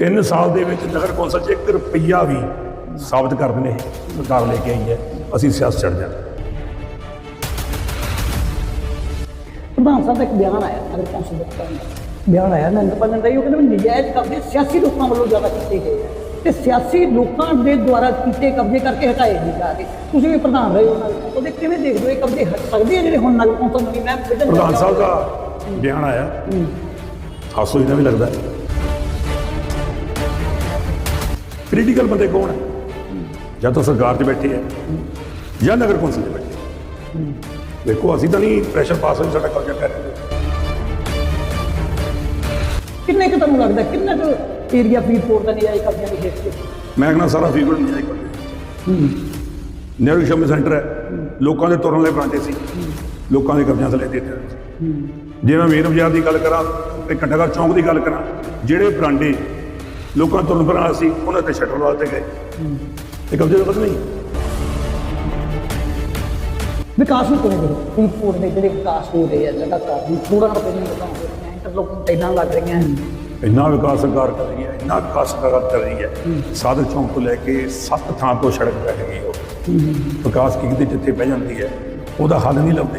3 ਸਾਲ ਦੇ ਵਿੱਚ ਨਗਰ ਕੌਂਸਲ 'ਚ 1 ਰੁਪਈਆ ਵੀ ਸਾਬਤ ਕਰ ਦਿੰਦੇ ਸਰਕਾਰ ਲੈ ਕੇ ਆਈ ਹੈ। ਅਸੀਂ ਸਿਆਸਤ ਛੱਡ ਪ੍ਰਧਾਨ ਸਾਹਿਬ ਦਾ ਇੱਕ ਬਿਆਨ ਆਇਆ ਨਗਰ ਕੌਂਸਲ ਦੇ ਦਾ ਬਿਆਨ ਆਇਆ ਨੰਦਾ ਉਹ ਕਹਿੰਦੇ ਵੀ ਨਜਾਇਜ਼ ਕਬਜ਼ੇ ਸਿਆਸੀ ਲੋਕਾਂ ਵੱਲੋਂ ਜ਼ਿਆਦਾ ਕੀਤੇ ਗਏ ਤੇ ਸਿਆਸੀ ਲੋਕਾਂ ਦੇ ਦੁਆਰਾ ਕੀਤੇ ਕਬਜ਼ੇ ਕਰਕੇ ਹਟਾਏ ਨਹੀਂ ਜਾ ਰਹੇ। ਤੁਸੀਂ ਵੀ ਪ੍ਰਧਾਨ ਰਹੇ ਹੋ ਨਗਰ ਕੌਂਸਲ ਦੇ ਕਿਵੇਂ ਦੇਖਦੇ ਹੋ ਇਹ ਕਬਜ਼ੇ ਹਟ ਸਕਦੇ ਆ ਜਿਹੜੇ ਹੁਣ ਨਗਰ ਕੌਂਸਲ ਨਵੀਂ ਮੈਂ ਪ੍ਰਧਾਨ ਸਾਹਿਬ ਦਾ ਬਿਆਨ ਆਇਆ। ਹਾਸੋ ਇਹਨਾਂ ਵੀ ਲੱਗਦਾ। ਪੋਲੀਟੀਕਲ ਬੰਦੇ ਕੌਣ ਹੈ ਜਾਂ ਤਾਂ ਸਰਕਾਰ 'ਚ ਬੈਠੇ ਹੈ ਜਾਂ ਨਗਰ ਕੌਂਸਲ 'ਚ ਬੈਠੇ ਹੈ। ਦੇਖੋ ਅਸੀਂ ਤਾਂ ਨਹੀਂ ਪ੍ਰੈਸ਼ਰ ਪਾਸ ਹੋਈ ਸਾਡਾ ਕਬਜ਼ਾ ਕਰ ਰਹੇ। ਕਿੰਨੇ ਕੁ ਤੁਹਾਨੂੰ ਲੱਗਦਾ ਕਿੰਨਾ ਕੁ ਏਰੀਆ ਫਰੀਦਕੋਟ ਦਾ ਨਜਾਇਜ਼ ਕਬਜ਼ਿਆਂ ਦੀ ਹੇਠ 'ਚ ਮੈਂ ਕਹਿੰਦਾ ਸਾਰਾ ਫੀਗਰ ਨਹੀਂ ਜਾਈ ਕਰਦੇ ਨਹਿਰੂ ਸ਼ੰਮੀ ਸੈਂਟਰ ਹੈ। ਲੋਕਾਂ ਦੇ ਤੁਰਨ ਲਈ ਬਣਾਉਂਦੇ ਸੀ। ਲੋਕਾਂ ਦੇ ਕਬਜ਼ਿਆਂ ਥੱਲੇ ਦੇ ਦਿੱਤੇ ਜੇ ਮੈਂ ਮੇਰ ਬਾਜ਼ਾਰ ਦੀ ਗੱਲ ਕਰਾਂ ਤੇ ਘੰਟਾਘਰ ਚੌਂਕ ਦੀ ਗੱਲ ਕਰਾਂ ਜਿਹੜੇ ਬਰਾਂਡੇ ਲੋਕਾਂ ਫਿਰਨ ਵਾਲੇ ਸੀ ਉਹਨਾਂ ਤੇ ਸ਼ਟਰ ਦਿੱਤੇ ਗਏ। ਇਹ ਕਬਜ਼ੇ ਦਾ ਪਤਾ ਨਹੀਂ ਵਿਕਾਸ ਨੂੰ ਕਿਵੇਂ ਕਰੋ? ਫਰੀਦਕੋਟ ਦੇ ਜਿਹੜੇ ਵਿਕਾਸ ਹੋ ਰਹੇ ਆ ਲਗਾਤਾਰ ਹੁਣ ਕਰੋੜਾਂ ਰੁਪਏ ਦੀਆਂ ਗੱਲਾਂ ਹੋ ਰਹੀਆਂ ਇੰਟਰਲੋਕਿੰਗ ਟੈਲਾਂ ਲੱਗ ਰਹੀਆਂ ਇੰਨਾ ਵਿਕਾਸ ਸਰਕਾਰ ਕਰ ਰਹੀ ਹੈ ਇੰਨਾ ਵਿਕਾਸ ਸਰਕਾਰ ਕਰ ਰਹੀ ਹੈ ਸਾਧਕ ਚੌਂਕ ਤੋਂ ਲੈ ਕੇ ਸੱਤ ਥਾਂ ਤੋਂ ਸੜਕ ਬੈਠ ਗਈ ਉਹ। ਵਿਕਾਸ ਕੀ ਕਿਤੇ ਜਿੱਥੇ ਬਹਿ ਜਾਂਦੀ ਹੈ ਉਹਦਾ ਹੱਲ ਨਹੀਂ ਲੱਭਦੇ।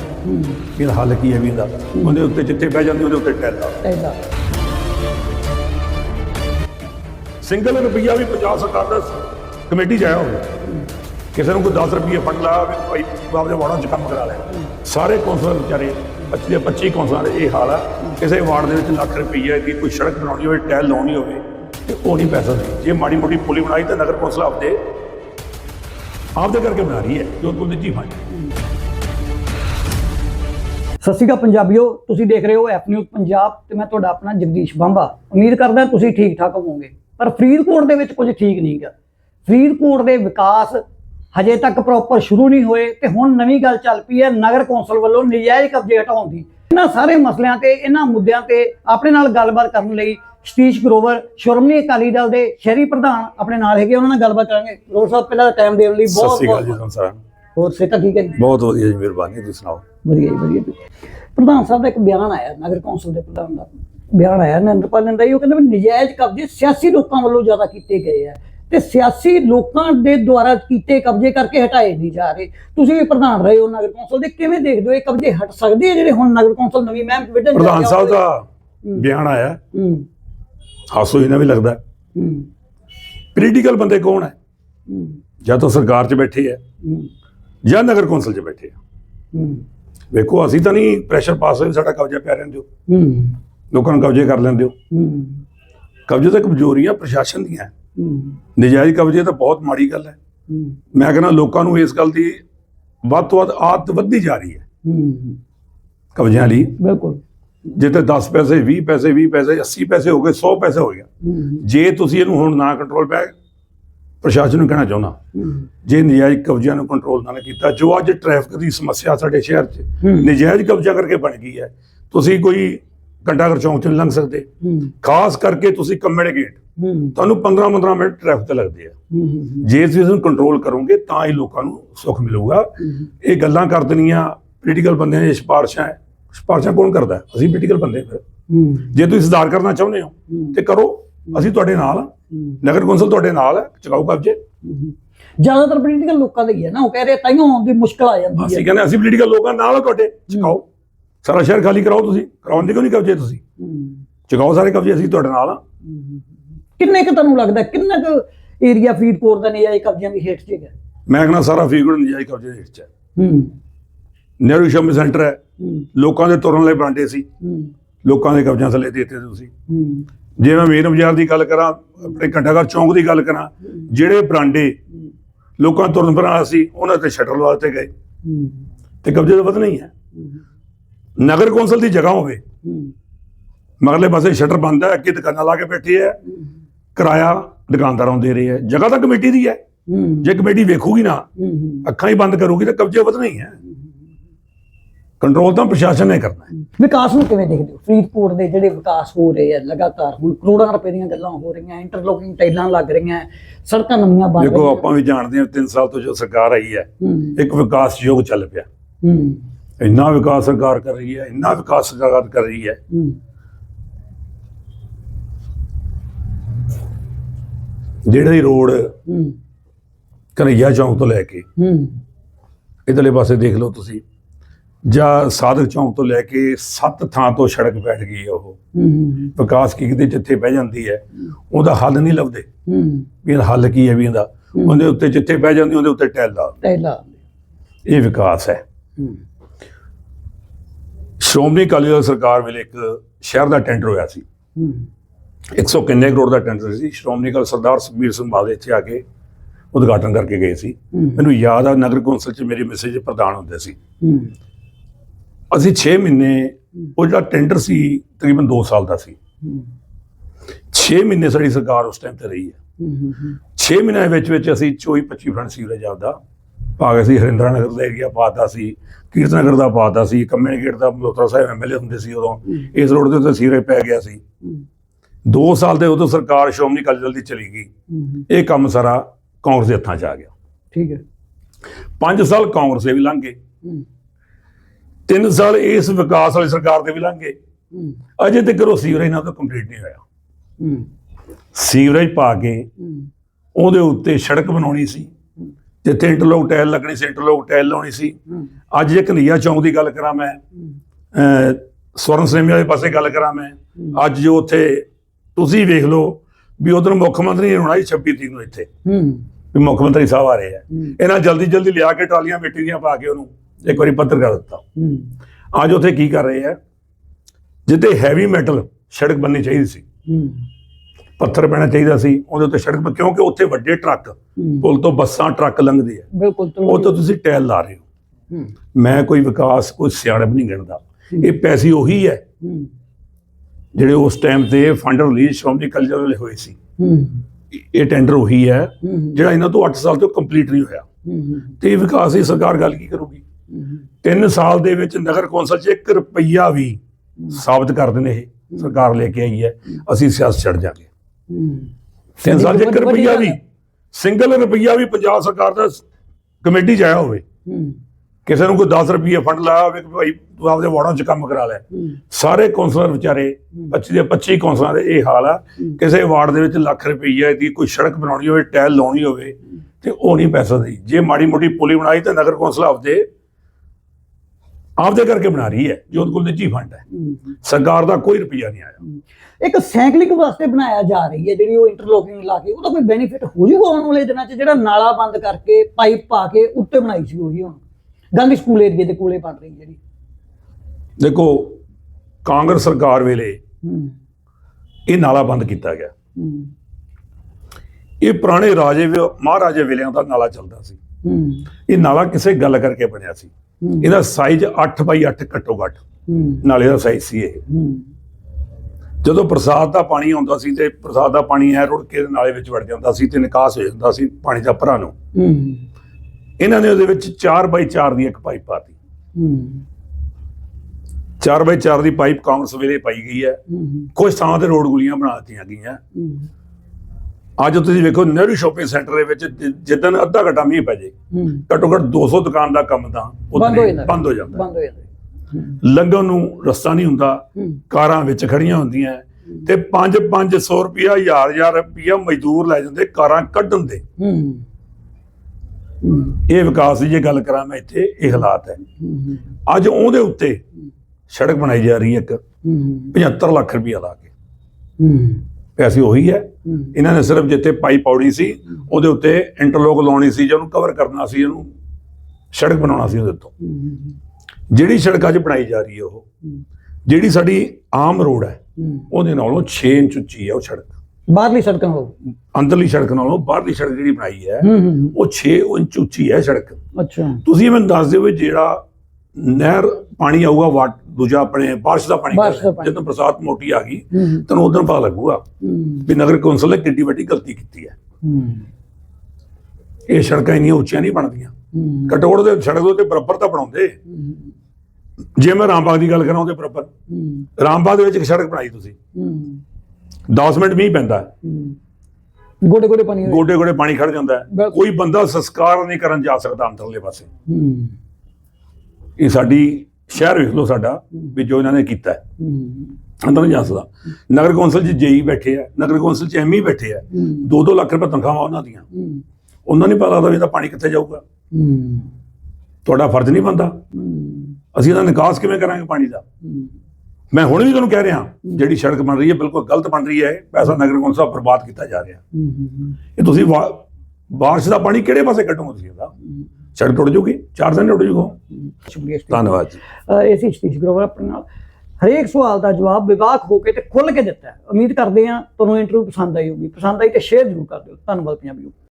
ਇਹਦਾ ਹੱਲ ਕੀ ਹੈ ਵੀ ਇਹਦਾ? ਉਹਦੇ ਉੱਤੇ ਜਿੱਥੇ ਬਹਿ ਜਾਂਦੀ ਉਹਦੇ ਉੱਤੇ ਟੈਲ। ਟੈਲਾਂ। ਸਿੰਗਲ ਰੁਪਈਆ ਵੀ ਪੰਜਾਬ ਸਰਕਾਰ ਦਾ ਕਮੇਟੀ ਜਾਇਆ ਹੋਵੇ। ਕਿਸੇ ਨੂੰ ਕੋਈ 10 ਰੁਪਈਏ ਫੰਡ ਲਾਇਆ ਵੀ ਭਾਈ ਆਪਦੇ ਵਾਰਡਾਂ 'ਚ ਕੰਮ ਕਰਾ ਲੈ ਸਾਰੇ ਕੌਂਸਲਰ ਵਿਚਾਰੇ 25 ਦੇ 25 ਕੌਂਸਲਰਾਂ ਦੇ ਇਹ ਹਾਲ ਆ। ਕਿਸੇ ਵਾਰਡ ਦੇ ਵਿੱਚ ਲੱਖ ਰੁਪਈਆ ਦੀ ਕੋਈ ਸੜਕ ਬਣਾਉਣੀ ਹੋਵੇ ਟੈਲ ਲਾਉਣੀ ਹੋਵੇ, ਤੇ ਉਹ ਨਹੀਂ ਪੈਸਾ ਜੇ ਮਾੜੀ ਮੋਟੀ ਪੁਲੀ ਬਣਾਈ ਤਾਂ ਨਗਰ ਕੌਂਸਲ ਆਪਦੇ ਆਪਦੇ ਕਰਕੇ ਬਣਾ ਰਹੀ ਹੈ, ਜੋ ਕੋਈ ਨਿੱਜੀ ਫੰਡ ਸਤਿ ਸ਼੍ਰੀ ਅਕਾਲ ਪੰਜਾਬੀਓ, ਤੁਸੀਂ ਦੇਖ ਰਹੇ ਹੋ ਐਫ ਨਿਊਜ਼ ਪੰਜਾਬ ਤੇ ਮੈਂ ਤੁਹਾਡਾ ਆਪਣਾ ਜਗਦੀਸ਼ ਬੰਬਾ। ਉਮੀਦ ਕਰਦਾ ਤੁਸੀਂ ਠੀਕ ਠਾਕ ਹੋਵੋਗੇ। ਪਰ ਫਰੀਦਕੋਟ ਦੇ ਵਿੱਚ ਕੁਝ ਠੀਕ ਨਹੀਂ ਗਾ। ਫਰੀਦਕੋਟ ਦੇ ਵਿਕਾਸ ਹਜੇ ਤੱਕ ਪ੍ਰੋਪਰ ਸ਼ੁਰੂ ਨਹੀਂ ਹੋਏ ਤੇ ਹੁਣ ਨਵੀਂ ਗੱਲ ਚੱਲ ਪਈ ਹੈ ਨਗਰ ਕੌਂਸਲ ਵੱਲੋਂ ਨਜਾਇਜ਼ ਕਬਜ਼ੇ ਹਟਾਉਣ ਦੀ। ਇਹਨਾਂ ਸਾਰੇ ਮਸਲਿਆਂ ਤੇ ਇਹਨਾਂ ਮੁੱਦਿਆਂ ਤੇ ਆਪਣੇ ਨਾਲ ਗੱਲਬਾਤ ਕਰਨ ਲਈ ਸਤੀਸ਼ ਗਰੋਵਰ ਸ਼੍ਰੋਮਣੀ ਅਕਾਲੀ ਦਲ ਦੇ ਸ਼ਹਿਰੀ ਪ੍ਰਧਾਨ ਆਪਣੇ ਨਾਲ ਹੈਗੇ ਉਹਨਾਂ ਨਾਲ ਗੱਲਬਾਤ ਕਰਾਂਗੇ। ਗਰੋਵਰ ਸਾਹਿਬ ਪਹਿਲਾਂ ਟਾਈਮ ਦੇਣ ਲਈ ਬਹੁਤ ਬਹੁਤ ਹੋਰ ਸਿਹਤ ਠੀਕ ਹੈ ਬਹੁਤ ਵਧੀਆ ਜੀ ਮਿਹਰਬਾਨੀ ਤੁਸੀਂ ਸੁਣਾਓ? ਵਧੀਆ ਜੀ ਵਧੀਆ। ਪ੍ਰਧਾਨ ਸਾਹਿਬ ਦਾ ਇੱਕ ਬਿਆਨ ਆਇਆ ਨਗਰ ਕੌਂਸਲ ਦੇ ਪ੍ਰਧਾਨ ਦਾ। ਬਿਆਨ ਆਇਆ ਨਰਿੰਦਰਪਾਲ ਨੰਦਾ ਜੀ ਉਹ ਕਹਿੰਦੇ ਵੀ ਨਜਾਇਜ਼ ਕਬਜ਼ੇ ਸਿਆਸੀ ਲੋਕਾਂ ਵੱਲੋਂ ਜ਼ਿਆਦਾ ਕੀਤੇ ਗਏ ਆ। ਤੇ ਸਿਆਸੀ ਲੋਕਾਂ ਦੇ ਦੁਆਰਾ ਕੀਤੇ ਕਬਜ਼ੇ ਕਰਕੇ ਹਟਾਏ ਨਹੀਂ ਜਾ ਰਹੇ। ਤੁਸੀਂ ਵੀ ਪ੍ਰਧਾਨ ਰਹੇ ਹੋ ਨਗਰ ਕੌਂਸਲ ਦੇ ਕਿਵੇਂ ਦੇਖਦੇ ਹੋ ਇਹ ਕਬਜ਼ੇ ਹਟ ਸਕਦੇ ਆ ਜਿਹੜੇ ਹੁਣ ਨਗਰ ਕੌਂਸਲ ਨਵੀਂ ਵਿਢਣ ਜਾ ਪ੍ਰਧਾਨ ਸਾਹਿਬ? ਦਾ ਬਿਆਨ ਆਇਆ। ਹੂੰ। ਹਾਸੋ ਇਹਨਾਂ ਵੀ ਲੱਗਦਾ। ਪੋਲੀਟੀਕਲ ਬੰਦੇ ਕੌਣ ਹੈ? ਜਾਂ ਤਾਂ ਸਰਕਾਰ 'ਚ ਬੈਠੇ ਹੈ ਹੂੰ, ਜਾਂ ਨਗਰ ਕੌਂਸਲ 'ਚ ਬੈਠੇ ਹੂੰ। ਵੇਖੋ ਅਸੀਂ ਤਾਂ ਨਹੀਂ ਪ੍ਰੈਸ਼ਰ ਪਾਸ ਹੋਏ ਸਾਡਾ ਕਬਜ਼ਾ ਪਿਆ ਰਹਿੰਦੇ ਹੋ ਹੂੰ। ਲੋਕਾਂ ਨੂੰ ਕਬਜ਼ੇ ਕਰ ਲੈਂਦੇ ਹੋ। ਕਬਜ਼ੇ ਤਾਂ ਕਮਜ਼ੋਰੀਆਂ ਪ੍ਰਸ਼ਾਸਨ ਦੀਆਂ। ਨਜਾਇਜ਼ ਕਬਜ਼ੇ ਤਾਂ ਬਹੁਤ ਮਾੜੀ ਗੱਲ ਹੈ। ਮੈਂ ਕਹਿੰਦਾ ਲੋਕਾਂ ਨੂੰ ਇਸ ਗੱਲ ਦੀ ਵੱਧ ਤੋਂ ਵੱਧ ਆਦਤ ਵੱਧਦੀ ਜਾ ਰਹੀ ਹੈ। ਕਬਜ਼ਿਆਂ ਲਈ। ਬਿਲਕੁਲ। ਜਿੱਥੇ 10 ਪੈਸੇ 20 ਪੈਸੇ 20 ਪੈਸੇ 80 ਪੈਸੇ ਹੋ ਗਏ 100 ਪੈਸੇ ਹੋ ਗਿਆ ਜੇ ਤੁਸੀਂ ਇਹਨੂੰ ਹੁਣ ਨਾ ਕੰਟਰੋਲ ਪੈ ਪ੍ਰਸ਼ਾਸਨ ਨੂੰ ਕਹਿਣਾ ਚਾਹੁੰਦਾ। ਜੇ ਨਜਾਇਜ਼ ਕਬਜ਼ਿਆਂ ਨੂੰ ਕੰਟਰੋਲ ਨਾ ਕੀਤਾ ਜੋ ਅੱਜ ਟ੍ਰੈਫਿਕ ਦੀ ਸਮੱਸਿਆ ਸਾਡੇ ਸ਼ਹਿਰ 'ਚ। ਨਜਾਇਜ਼ ਕਬਜ਼ਾ ਕਰਕੇ ਬਣ ਗਈ ਹੈ। ਤੁਸੀਂ ਕੋਈ ਘੰਟਾਘਰ ਚੌਂਕ 'ਚ ਲੰਘ ਸਕਦੇ। ਖਾਸ ਕਰਕੇ ਤੁਸੀਂ ਹੂੰ। ਤੁਹਾਨੂੰ 15-15 ਮਿੰਟ ਟ੍ਰੈਫਿਕ ਤੇ ਲੱਗਦੇ ਆ। ਜੇ ਤੁਸੀਂ ਇਹਨੂੰ ਕੰਟਰੋਲ ਕਰੋਗੇ ਤਾਂ ਹੀ ਲੋਕਾਂ ਨੂੰ ਸੁੱਖ ਮਿਲੂਗਾ। ਇਹ ਗੱਲਾਂ ਕਰ ਦੇਣੀਆਂ ਪੋਲੀਟੀਕਲ ਬੰਦਿਆਂ ਦੀਆਂ ਸਿਫਾਰਸ਼ਾਂ ਸਿਫਾਰਸ਼ਾਂ ਕੌਣ ਕਰਦਾ? ਅਸੀਂ ਪੋਲੀਟੀਕਲ ਬੰਦੇ ਫਿਰ। ਜੇ ਤੁਸੀਂ ਸੁਧਾਰ ਕਰਨਾ ਚਾਹੁੰਦੇ ਹੋ। ਤੇ ਕਰੋ। ਅਸੀਂ ਤੁਹਾਡੇ ਨਾਲ ਹੂੰ। ਨਗਰ ਕੌਂਸਲ ਤੁਹਾਡੇ ਨਾਲ ਹੈ। ਚਕਾਓ ਕਬਜ਼ੇ। ਜ਼ਿਆਦਾਤਰ ਪੋਲੀਟੀਕਲ ਲੋਕਾਂ ਦੇ ਹੀ ਹੈ ਨਾ। ਉਹ ਕਹਿ ਰਹੇ ਤਾਈਓ ਆਉਣ ਦੀ ਮੁਸ਼ਕਲ ਆ ਜਾਂਦੀ ਅਸੀਂ ਹੈ। ਕਹਿੰਦੇ ਅਸੀਂ ਪੋਲੀਟੀਕਲ ਲੋਕਾਂ ਨਾਲ ਆ ਤੁਹਾਡੇ। ਚਕਾਓ ਸਾਰਾ ਸ਼ਹਿਰ ਖਾਲੀ ਕਰਾਓ ਤੁਸੀਂ ਕਰਾਉਂਦੇ ਕਿਉਂ ਨਹੀਂ ਕਬਜ਼ੇ ਤੁਸੀਂ? ਹੂੰ। ਚਕਾਓ ਸਾਰੇ ਕਬਜ਼ੇ ਅਸੀਂ ਤੁਹਾਡੇ ਨਾਲ। ਆ ਕਿੰਨੇ ਕੁ ਤੁਹਾਨੂੰ ਲੱਗਦਾ ਕਿੰਨਾ ਕੁ ਏਰੀਆ ਫਰੀਦਕੋਟ ਦਾ ਨਜਾਇਜ਼ ਕਬਜ਼ਿਆਂ ਦੀ ਹੇਠ 'ਚ ਹੈਗਾ ਮੈਂ ਕਹਿੰਦਾ ਸਾਰਾ ਫੀਗੜ ਨਜਾਇਜ਼ ਕਬਜ਼ੇ ਦੇ ਵਿੱਚ ਹੈ। ਹੂੰ। ਨਹਿਰੂ ਸ਼ੰਮੀ ਸੈਂਟਰ ਹੈ। ਹੂੰ। ਲੋਕਾਂ ਦੇ ਤੁਰਨ ਲਈ ਬਣਾਉਂਦੇ ਸੀ। ਹੂੰ। ਲੋਕਾਂ ਦੇ ਕਬਜ਼ਿਆਂ ਥੱਲੇ ਦੇ ਦਿੱਤੇ ਤੁਸੀਂ। ਹੂੰ। ਜੇ ਮੈਂ ਮੇਰ ਬਾਜ਼ਾਰ ਦੀ ਗੱਲ ਕਰਾਂ ਆਪਣੇ ਘੰਟਾਘਰ ਚੌਂਕ ਦੀ ਗੱਲ ਕਰਾਂ ਜਿਹੜੇ ਬਰਾਂਡੇ ਲੋਕਾਂ ਦੇ ਤੁਰਨ ਫਿਰਨ ਵਾਲੇ ਸੀ ਉਹਨਾਂ ਤੇ ਸ਼ਟਰ ਲਵਾ ਦਿੱਤੇ ਗਏ। ਹੂੰ। ਤੇ ਕਬਜ਼ੇ ਦਾ ਪਤਾ ਨਹੀਂ ਹੈ। ਨਗਰ ਕੌਂਸਲ ਦੀ ਜਗ੍ਹਾ ਹੋਵੇ। ਹੂੰ। ਮਗਰਲੇ ਪਾਸੇ ਸ਼ਟਰ ਬੰਦ ਹੈ ਅੱਗੇ ਦੁਕਾਨਾਂ ਲਾ ਕੇ ਬੈਠੇ ਹੈ ਕਿਰਾਇਆ ਦੁਕਾਨਦਾਰਾਂ ਦੇ ਰਹੇ ਹੈ। ਜਗ੍ਹਾ ਤਾਂ ਕਮੇਟੀ ਦੀ ਹੈ। ਹੂੰ। ਜੇ ਕਮੇਟੀ ਵੇਖੂਗੀ ਨਾ ਹੂੰ ਅੱਖਾਂ ਹੀ ਬੰਦ ਕਰੂਗੀ ਤਾਂ ਕਬਜ਼ੇ ਪਤਾ ਨਹੀਂ ਹੈ। ਕੰਟਰੋਲ ਤਾਂ ਪ੍ਰਸ਼ਾਸਨ ਨੇ ਕਰਨਾ ਹੈ। ਵਿਕਾਸ ਨੂੰ ਕਿਵੇਂ ਦੇਖਦੇ ਹੋ? ਫਰੀਦਕੋਟ ਦੇ ਜਿਹੜੇ ਵਿਕਾਸ ਹੋ ਰਹੇ ਆ ਲਗਾਤਾਰ ਹੁਣ ਕਰੋੜਾਂ ਰੁਪਏ ਦੀਆਂ ਗੱਲਾਂ ਹੋ ਰਹੀਆਂ ਇੰਟਰਲੋਕਿੰਗ ਟੈਲਾਂ ਲੱਗ ਰਹੀਆਂ ਸੜਕਾਂ ਨਵੀਆਂ ਬਣ ਦੇਖੋ ਰਹੀਆਂ। ਆਪਾਂ ਵੀ ਜਾਣਦੇ ਹਾਂ 3 ਸਾਲ ਤੋਂ ਜੋ ਸਰਕਾਰ ਆਈ ਹੈ ਹੂੰ। ਇੱਕ ਵਿਕਾਸ ਯੋਗ ਚੱਲ ਪਿਆ। ਹੂੰ। ਇੰਨਾ ਵਿਕਾਸ ਸਰਕਾਰ ਕਰ ਰਹੀ ਹੈ ਇੰਨਾ ਵਿਕਾਸ ਸਰਕਾਰ ਕਰ ਰਹੀ ਹੈ। ਜਿਹੜੀ ਰੋਡ ਕਨਈਆ ਚੌਂਕ ਤੋਂ ਲੈ ਕੇ ਇਧਰਲੇ ਪਾਸੇ ਦੇਖ ਲਓ ਤੁਸੀਂ ਜਾਂ ਸਾਧਕ ਚੌਂਕ ਤੋਂ ਲੈ ਕੇ ਸੱਤ ਥਾਂ ਤੋਂ ਸੜਕ ਬੈਠ ਗਈ ਉਹ। ਵਿਕਾਸ ਕੀ ਕਿਤੇ ਜਿੱਥੇ ਬਹਿ ਜਾਂਦੀ ਹੈ ਉਹਦਾ ਹੱਲ ਨਹੀਂ ਲੱਭਦੇ। ਵੀ ਇਹਦਾ ਹੱਲ ਕੀ ਹੈ ਵੀ ਇਹਦਾ? ਉਹਦੇ ਉੱਤੇ ਜਿੱਥੇ ਬਹਿ ਜਾਂਦੀ ਉਹਦੇ ਉੱਤੇ ਟੈਲ ਟੈਲਾ ਇਹ ਵਿਕਾਸ ਹੂੰ। ਸ਼੍ਰੋਮਣੀ ਅਕਾਲੀ ਦਲ ਸਰਕਾਰ ਵੇਲੇ ਇੱਕ ਸ਼ਹਿਰ ਦਾ ਟੈਂਡਰ ਹੋਇਆ ਸੀ। ਹੂੰ। 100 ਕਿੰਨੇ ਕਰੋੜ ਦਾ ਟੈਂਡਰ ਸੀ। ਸ਼੍ਰੋਮਣੀ ਅਕਾਲੀ ਸਰਦਾਰ ਸੁਖਬੀਰ ਸਿੰਘ ਬਾਦਲ ਇੱਥੇ ਆ ਕੇ ਉਦਘਾਟਨ ਕਰਕੇ ਗਏ ਸੀ। ਮੈਨੂੰ ਯਾਦ ਆ ਨਗਰ ਕੌਂਸਲ 'ਚ ਮੇਰੇ ਮੈਸੇਜ ਪ੍ਰਦਾਨ ਹੁੰਦੇ ਸੀ। ਅਸੀਂ 6 ਮਹੀਨੇ ਉਹ ਜਿਹੜਾ ਟੈਂਡਰ ਸੀ ਤਕਰੀਬਨ 2 ਸਾਲ ਦਾ ਸੀ। ਹੂੰ। 6 ਮਹੀਨੇ ਸਾਡੀ ਸਰਕਾਰ ਉਸ ਟਾਈਮ ਤੇ ਰਹੀ ਹੈ। ਹੂੰ 6 ਮਹੀਨਿਆਂ ਵਿੱਚ ਵਿੱਚ ਅਸੀਂ 24 25 ਫਰੰਟ ਸੀਵਰੇਜ ਆਪਦਾ ਪਾ ਗਏ ਸੀ ਹਰਿੰਦਰਾ ਨਗਰ ਦਾ ਏਰੀਆ ਪਾਤਾ ਸੀ। ਕੀਰਤ ਨਗਰ ਦਾ ਪਾਤਾ ਸੀ। ਕੰਮੇ ਗੇਟ ਦਾ ਮਲੋਤਰਾ ਸਾਹਿਬ ਐਮਐਲਏ ਹੁੰਦੇ ਸੀ ਉਦੋਂ। ਇਸ ਰੋਡ ਦੇ ਉੱਤੇ ਸੀਵਰੇਜ ਪੈ ਗਿਆ ਸੀ। ਹੂੰ। 2 ਸਾਲ ਦੇ ਉਦੋਂ ਸਰਕਾਰ ਸ਼੍ਰੋਮਣੀ ਅਕਾਲੀ ਦਲ ਦੀ ਚਲੀ ਗਈ। ਇਹ ਕੰਮ ਸਾਰਾ ਕਾਂਗਰਸ ਦੇ ਹੱਥਾਂ 'ਚ ਆ ਗਿਆ। ਠੀਕ ਹੈ। 5 ਸਾਲ ਕਾਂਗਰਸ ਦੇ ਵੀ ਲੰਘ ਗਏ। ਹੂੰ। 3 ਸਾਲ ਇਸ ਵਿਕਾਸ ਵਾਲੀ ਸਰਕਾਰ ਦੇ ਵੀ ਲੰਘ ਗਏ। ਅਜੇ ਤੱਕ ਉਹ ਸੀਵਰੇਜ ਨਾਲ ਤਾਂ ਕੰਪਲੀਟ ਨਹੀਂ ਹੋਇਆ। ਸੀਵਰੇਜ ਪਾ ਕੇ ਉਹਦੇ ਉੱਤੇ ਸੜਕ ਬਣਾਉਣੀ ਸੀ। ਜਿੱਥੇ ਇੰਟਰਲੋਕ ਟਾਇਲ ਲੱਗਣੀ ਸੀ ਇੰਟਰਲੋਕ ਟਾਇਲ ਲਾਉਣੀ ਸੀ। ਹੂੰ। ਅੱਜ ਜੇ ਕਨਈਆ ਚੌਂਕ ਦੀ ਗੱਲ ਕਰਾਂ ਮੈਂ। ਸਵਰਨ ਸਿਨੇਮੇ ਵਾਲੇ ਪਾਸੇ ਗੱਲ ਕਰਾਂ ਮੈਂ। ਅੱਜ ਜੋ ਉੱਥੇ ਤੁਸੀਂ ਵੇਖ ਲਓ ਵੀ ਉਧਰ ਮੁੱਖ ਮੰਤਰੀ ਨੇ ਹੋਣਾ ਸੀ 26 ਤਰੀਕ ਨੂੰ ਇੱਥੇ। ਹੂੰ। ਵੀ ਮੁੱਖ ਮੰਤਰੀ ਸਾਹਿਬ ਆ ਰਹੇ ਆ। ਹੂੰ। ਇਹਨਾਂ ਜਲਦੀ ਜਲਦੀ ਲਿਆ ਕੇ ਟਰਾਲੀਆਂ ਮਿੱਟੀ ਦੀਆਂ ਪਾ ਕੇ ਉਹਨੂੰ ਇੱਕ ਵਾਰੀ ਪੱਤਰ ਕਰ ਦਿੱਤਾ। ਹੂੰ। ਅੱਜ ਉੱਥੇ ਕੀ ਕਰ ਰਹੇ ਆ? ਜਿੱਥੇ ਹੈਵੀ ਮੈਟਲ ਸੜਕ ਬਣਨੀ ਚਾਹੀਦੀ ਸੀ। ਹੂੰ। ਪੱਥਰ ਪੈਣਾ ਚਾਹੀਦਾ ਸੀ ਉਹਦੇ ਉੱਤੇ ਸੜਕ ਕਿਉਂਕਿ ਉੱਥੇ ਵੱਡੇ ਟਰੱਕ ਪੁਲ ਤੋਂ ਬੱਸਾਂ ਟਰੱਕ ਲੰਘਦੇ ਆ। ਬਿਲਕੁਲ ਉਹ ਤੋਂ ਤੁਸੀਂ ਟੈਲ ਲਾ ਰਹੇ ਹੋ। ਮੈਂ ਕੋਈ ਵਿਕਾਸ ਕੋਈ ਸਿਆਣਪ ਨਹੀਂ ਗਿਣਦਾ। ਇਹ ਪੈਸੇ ਉਹੀ ਹੈ ਜਿਹੜੇ ਉਸ ਟਾਈਮ ਤੇ ਫੰਡ ਰਿਲੀਜ਼ ਸ਼੍ਰੋਮਣੀ ਕਲਚਰ ਵਾਲੇ ਹੋਏ ਸੀ। ਇਹ ਟੈਂਡਰ ਉਹੀ ਹੈ ਜਿਹੜਾ ਇਹਨਾਂ ਤੋਂ 8 ਸਾਲ ਤੋਂ ਕੰਪਲੀਟ ਨਹੀਂ ਹੋਇਆ। ਤੇ ਵਿਕਾਸ ਦੀ ਸਰਕਾਰ ਗੱਲ ਕੀ ਕਰੂਗੀ? ਹੂੰ 3 ਸਾਲ ਦੇ ਵਿੱਚ ਨਗਰ ਕੌਂਸਲ 'ਚ 1 ਰੁਪਈਆ ਵੀ ਸਾਬਤ ਕਰ ਦੇਣ ਇਹ। ਸਰਕਾਰ ਲੈ ਕੇ ਆਈ ਹੈ। ਅਸੀਂ ਸਿਆਸਤ ਛੱਡ ਜਾਗੇ। ਹੂੰ 3 ਸਾਲ 'ਚ 1 ਵੱਡੀ ਗੱਲ ਰੁਪਈਆ ਵੀ। ਸਿੰਗਲ ਰੁਪਈਆ ਵੀ ਪੰਜਾਬ ਸਰਕਾਰ ਦਾ ਕਮੇਟੀ 'ਚ ਆਇਆ ਹੋਵੇ। ਹੂੰ। ਕਿਸੇ ਨੂੰ ਕੋਈ 10 ਰੁਪਈਏ ਫੰਡ ਲਾਇਆ ਹੋਵੇ ਕਿ ਭਾਈ ਤੂੰ ਆਪਦੇ ਵਾਰਡਾਂ 'ਚ ਕੰਮ ਕਰਾ ਲੈ। ਸਾਰੇ ਕੌਂਸਲਰ ਵਿਚਾਰੇ 25 ਦੇ 25 ਕੌਂਸਲਰਾਂ ਦੇ ਇਹ ਹਾਲ ਆ। ਕਿਸੇ ਵਾਰਡ ਦੇ ਵਿੱਚ ਲੱਖ ਰੁਪਈਆ ਦੀ ਕੋਈ ਸੜਕ ਬਣਾਉਣੀ ਹੋਵੇ ਟੈਲ ਲਾਉਣੀ ਹੋਵੇ ਤੇ ਉਹ ਨਹੀਂ ਪੈਸਾ ਦੇ ਜੇ ਮਾੜੀ ਮੋਟੀ ਪੁਲੀ ਬਣਾਈ ਤਾਂ ਨਗਰ ਕੌਂਸਲ ਆਪਦੇ ਆਪਦੇ ਕਰਕੇ ਬਣਾ ਰਹੀ ਹੈ ਜੋ ਉਹਦੇ ਕੋਲ ਨਿੱਜੀ ਫੰਡ ਹੈ। ਸਰਕਾਰ ਦਾ ਕੋਈ ਰੁਪਈਆ ਨਹੀਂ ਆਇਆ। ਇੱਕ ਸਾਈਕਲਿੰਗ ਵਾਸਤੇ ਬਣਾਇਆ ਜਾ ਰਹੀ ਹੈ ਜਿਹੜੀ ਉਹ ਇੰਟਰਲੋਕਿੰਗ ਲਾ ਕੇ ਉਹਦਾ ਕੋਈ ਬੈਨੀਫਿਟ ਹੋ ਜੂਗਾ ਆਉਣ ਵਾਲੇ ਦਿਨਾਂ 'ਚ ਜਿਹੜਾ ਨਾਲਾ ਬੰਦ ਕਰਕੇ ਪਾਈਪ ਪਾ ਕੇ ਉੱਤੇ ਬਣਾਈ ਸੀ ਉਹੀ ਹੁਣ। ਗਾਂਧੀ ਸਕੂਲ ਏਰੀਏ ਦੇ ਕੋਲੇ ਬਣ ਰਹੀ ਜਿਹੜੀ। ਦੇਖੋ ਕਾਂਗਰਸ ਸਰਕਾਰ ਵੇਲੇ ਇਹ ਨਾਲਾ ਬੰਦ ਕੀਤਾ ਗਿਆ। ਇਹ ਪੁਰਾਣੇ ਰਾਜੇ ਮਹਾਰਾਜੇ ਵੇਲਿਆਂ ਦਾ ਨਾਲਾ ਚੱਲਦਾ ਸੀ। ਇਹ ਨਾਲਾ ਕਿਸੇ ਗੱਲ ਕਰਕੇ ਬਣਿਆ ਸੀ। ਇਹਦਾ ਸਾਈਜ਼ 8 ਬਾਈ 8 ਘੱਟੋ ਘੱਟ। ਨਾਲੇ ਦਾ ਸਾਈਜ਼ ਸੀ ਇਹ। ਜਦੋਂ ਬਰਸਾਤ ਦਾ ਪਾਣੀ ਆਉਂਦਾ ਸੀ ਤੇ ਬਰਸਾਤ ਦਾ ਪਾਣੀ ਐ ਰੁੜ ਕੇ ਨਾਲੇ ਵਿੱਚ ਵੜ ਜਾਂਦਾ ਸੀ ਤੇ ਨਿਕਾਸ ਹੋ ਜਾਂਦਾ ਸੀ ਪਾਣੀ ਦਾ ਭਰਾ ਨੂੰ। ਇਹਨਾਂ ਨੇ ਉਹਦੇ ਵਿੱਚ 4 ਬਾਈ 4 ਦੀ ਇੱਕ ਪਾਈਪ ਪਾਤੀ। ਹੂੰ। 4 ਬਾਈ 4 ਦੀ ਪਾਈਪ ਕਾਂਗਰਸ ਵੇਲੇ ਪਾਈ ਗਈ ਹੈ। ਕੁਝ ਥਾਂ ਤੇ ਰੋਡ ਗੁਲੀਆਂ ਬਣਾ ਦਿੱਤੀਆਂ ਗਈਆਂ। ਅੱਜ ਤੁਸੀਂ ਵੇਖੋ ਨਹਿਰੂ ਸ਼ਾਪਿੰਗ ਸੈਂਟਰ ਦੇ ਵਿੱਚ ਜਿ- ਜਿੱਦਣ ਅੱਧਾ ਘਟਾ ਮੀਂਹ ਪੈ ਜੇ ਘੱਟੋ ਘੱਟ 200 ਦੁਕਾਨ ਦਾ ਕੰਮ ਤਾਂ ਬੰਦ ਹੋ ਜਾਂਦਾ। ਬੰਦ ਹੋ ਜਾਂਦਾ। ਜਾਂਦਾ। ਲੰਘਣ ਨੂੰ ਰਸਤਾ ਨਹੀਂ ਹੁੰਦਾ ਕਾਰਾਂ ਵਿੱਚ ਖੜੀਆਂ ਹੁੰਦੀਆਂ ਤੇ 5 500 ਰੁਪਿਆ ਹਜ਼ਾਰ ਹਜ਼ਾਰ ਰੁਪਿਆ ਮਜ਼ਦੂਰ ਲੈ ਜਾਂਦੇ ਕਾਰਾਂ ਕੱਢਣ ਦੇ ਇਹ ਵਿਕਾਸ ਦੀ ਜੇ ਗੱਲ ਕਰਾਂ ਮੈਂ ਇੱਥੇ ਇਹ ਹਾਲਾਤ ਹੈ। ਅੱਜ ਉਹਦੇ ਉੱਤੇ ਸੜਕ ਬਣਾਈ ਜਾ ਰਹੀ ਹੈ ਇੱਕ ਹੂੰ। 75 ਲੱਖ ਰੁਪਇਆ ਲਾ ਕੇ। ਪੈਸੇ ਉਹੀ ਹੈ। ਇਹਨਾਂ ਨੇ ਸਿਰਫ ਜਿੱਥੇ ਪਾਈਪ ਪਾਉਣੀ ਸੀ ਉਹਦੇ ਉੱਤੇ ਇੰਟਰਲੋਕ ਲਾਉਣੀ ਸੀ ਜਾਂ ਉਹਨੂੰ ਕਵਰ ਕਰਨਾ ਸੀ ਉਹਨੂੰ ਸੜਕ ਬਣਾਉਣਾ ਸੀ ਉਹਦੇ ਹੂੰ ਜਿਹੜੀ ਸੜਕ ਅੱਜ ਬਣਾਈ ਜਾ ਰਹੀ ਹੈ ਉਹ ਜਿਹੜੀ ਸਾਡੀ ਆਮ ਰੋਡ ਹੈ ਉਹਦੇ ਨਾਲੋਂ 6 ਇੰਚ ਉੱਚੀ ਹੈ ਉਹ ਸੜਕ। ਬਾਹਰਲੀ ਸੜਕਾਂ ਹੋ ਅੰਦਰਲੀ ਸੜਕ ਨਾਲੋਂ ਬਾਹਰਲੀ ਸੜਕ ਜਿਹੜੀ ਬਣਾਈ ਹੂੰ ਉਹ 6 ਇੰਚ ਉੱਚੀ ਹੈ ਸੜਕ। ਅੱਛਾ। ਤੁਸੀਂ ਮੈਨੂੰ ਦੱਸ ਦਿਓ ਵੀ ਜਿਹੜਾ ਨਹਿਰ ਪਾਣੀ ਆਊਗਾ ਵਾਟ ਦੂਜਾ ਆਪਣੇ ਬਾਰਿਸ਼ ਦਾ ਪਾਣੀ ਬਾਰਿਸ਼ ਦਾ ਪਾਣੀ। ਜਦੋਂ ਬਰਸਾਤ ਮੋਟੀ ਆ ਗਈ ਹੂੰ ਤੈਨੂੰ ਉਦੋਂ ਪਤਾ ਲੱਗੂਗਾ ਹੂੰ। ਵੀ ਨਗਰ ਕੌਂਸਲ ਨੇ ਕਿੱਡੀ ਵੱਡੀ ਗਲਤੀ ਕੀਤੀ ਹੈ। ਹੂੰ। ਇਹ ਸੜਕਾਂ ਇੰਨੀਆਂ ਉੱਚੀਆਂ ਨਹੀਂ ਬਣਦੀਆਂ। ਹੂੰ। ਕਟੋੜ ਦੇ ਸੜਕ ਦੇ ਉੱਤੇ ਬਰਾਬਰ ਤਾਂ ਬਣਾਉਂਦੇ। ਜੇ ਮੈਂ ਰਾਮਬਾਗ ਦੀ ਗੱਲ ਕਰਾਂ ਉਹਦੇ ਬਰਾਬਰ। ਹੂੰ। ਰਾਮਬਾਗ ਦੇ ਵਿੱਚ ਇੱਕ ਸੜਕ ਬਣਾਈ ਤੁਸੀਂ। ਹੂੰ। 10 ਮਿੰਟ ਮੀਂਹ ਪੈਂਦਾ। ਹੈ, ਹੂੰ ਗੋਡੇ ਗੋਡੇ ਪਾਣੀ ਹੋਏ। ਗੋਡੇ ਗੋਡੇ ਪਾਣੀ ਖੜ ਜਾਂਦਾ। ਹੈ। ਬਿਲਕੁਲ। ਕੋਈ ਬੰਦਾ ਸੰਸਕਾਰ ਨਹੀਂ ਕਰਨ ਜਾ ਸਕਦਾ ਅੰਦਰਲੇ ਪਾਸੇ। ਹੂੰ। ਇਹ ਸਾਡੀ ਸ਼ਹਿਰ ਵੇਖ ਲਓ ਸਾਡਾ, ਵੀ ਜੋ ਇਹਨਾਂ ਨੇ ਕੀਤਾ ਹੈ। ਅੰਦਰ ਨਹੀਂ ਜਾ ਸਕਦਾ। ਨਗਰ ਕੌਂਸਲ 'ਚ ਜੇਈ ਬੈਠੇ ਆ, ਨਗਰ ਕੌਂਸਲ 'ਚ ਐਮਈ ਬੈਠੇ ਆ। 2-2 ਲੱਖ ਰੁਪਏ ਤਨਖਾਹਾਂ ਉਹਨਾਂ ਦੀਆਂ। ਉਹਨਾਂ ਨਹੀਂ ਪਤਾ ਲੱਗਦਾ ਵੀ ਇਹਦਾ ਪਾਣੀ ਕਿੱਥੇ ਜਾਊਗਾ। ਤੁਹਾਡਾ ਫਰਜ਼ ਨਹੀਂ ਬਣਦਾ। ਅਸੀਂ ਇਹਦਾ ਨਿਕਾਸ ਕਿਵੇਂ ਕਰਾਂਗੇ ਪਾਣੀ ਦਾ? ਮੈਂ ਹੁਣ ਵੀ ਤੁਹਾਨੂੰ ਕਹਿ ਰਿਹਾ, ਜਿਹੜੀ ਸੜਕ ਬਣ ਰਹੀ ਹੈ, ਬਿਲਕੁਲ ਗਲਤ ਬਣ ਰਹੀ ਹੈ। ਪੈਸਾ ਨਗਰ ਕੌਂਸਲ ਬਰਬਾਦ ਕੀਤਾ ਜਾ ਰਿਹਾ। ਇਹ ਤੁਸੀਂ ਬਾਰਿਸ਼ ਦਾ ਪਾਣੀ ਕਿਹੜੇ ਪਾਸੇ ਕੱਢੋਗੇ ਤੁਸੀਂ ਇਹਦਾ? ਸੜਕ ਟੁੱਟ ਜੂਗੀ ਚਾਰ ਦਿਨ ਟੁੱਟ ਜੂਗਾ। ਸ਼ੁਕਰੀਆ। ਧੰਨਵਾਦ ਜੀ। ਇਹ ਸੀ ਸਤੀਸ਼ ਗਰੋਵਰ ਆਪਣੇ ਨਾਲ। ਹਰੇਕ ਸਵਾਲ ਦਾ ਜਵਾਬ ਵਿਵਾਕ ਹੋ ਕੇ ਤੇ ਖੁੱਲ ਕੇ ਦਿੱਤਾ। ਉਮੀਦ ਕਰਦੇ ਹਾਂ ਤੁਹਾਨੂੰ ਇੰਟਰਵਿਊ ਪਸੰਦ ਆਈ ਹੋਊਗੀ। ਪਸੰਦ ਆਈ ਤੇ ਸ਼ੇਅਰ ਜ਼ਰੂਰ ਕਰ ਦਿਓ। ਧੰਨਵਾਦ ਪੰਜਾਬੀਓ